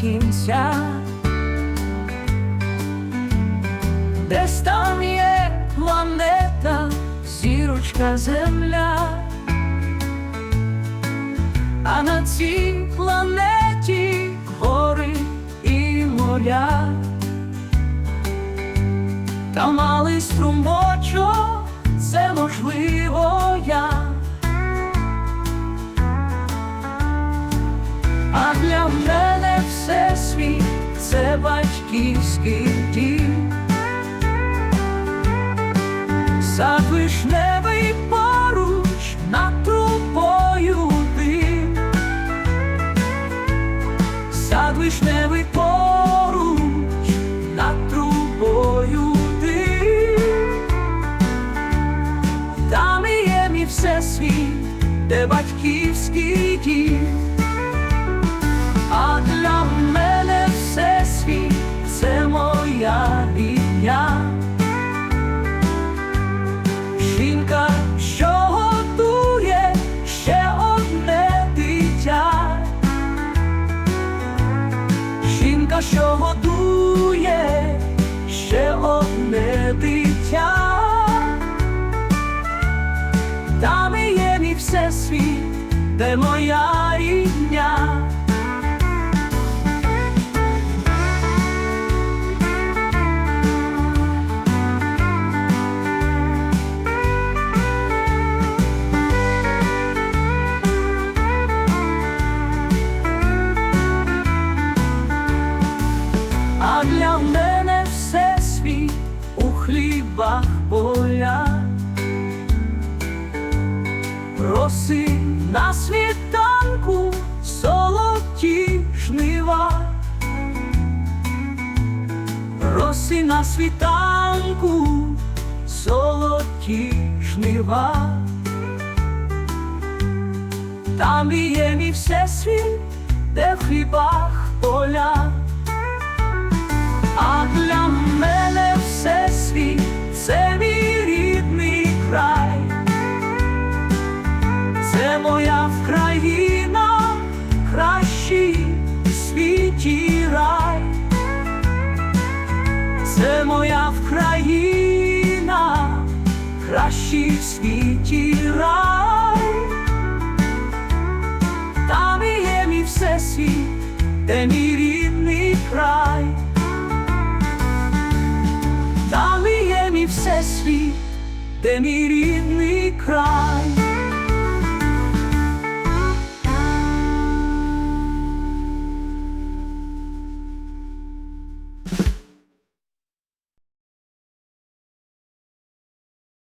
кінця, десь там є планета, зірочка земля, а на цій планеті гори і моря, та малий струмочок, це можливо я. Для мене все світ це батьківський дім. Сад вишневий поруч над трубою дим. Сад вишневий поруч над трубою дим. Там і є мій всесвіт, де батьківський дім. Жінка, що годує ще одне дитя. Там і є мій всесвіт, де моя для мене все світ у хлібах поля. Роси на світанку золоті жнива. Роси на світанку золоті жнива. Там є мій всесвіт, де в хлібах поля. Рай, це моя Вкраїна, кращий в світі рай, там і є мій всесвіт, де мій рідний край. Там і є мій всесвіт, де мій рідний край.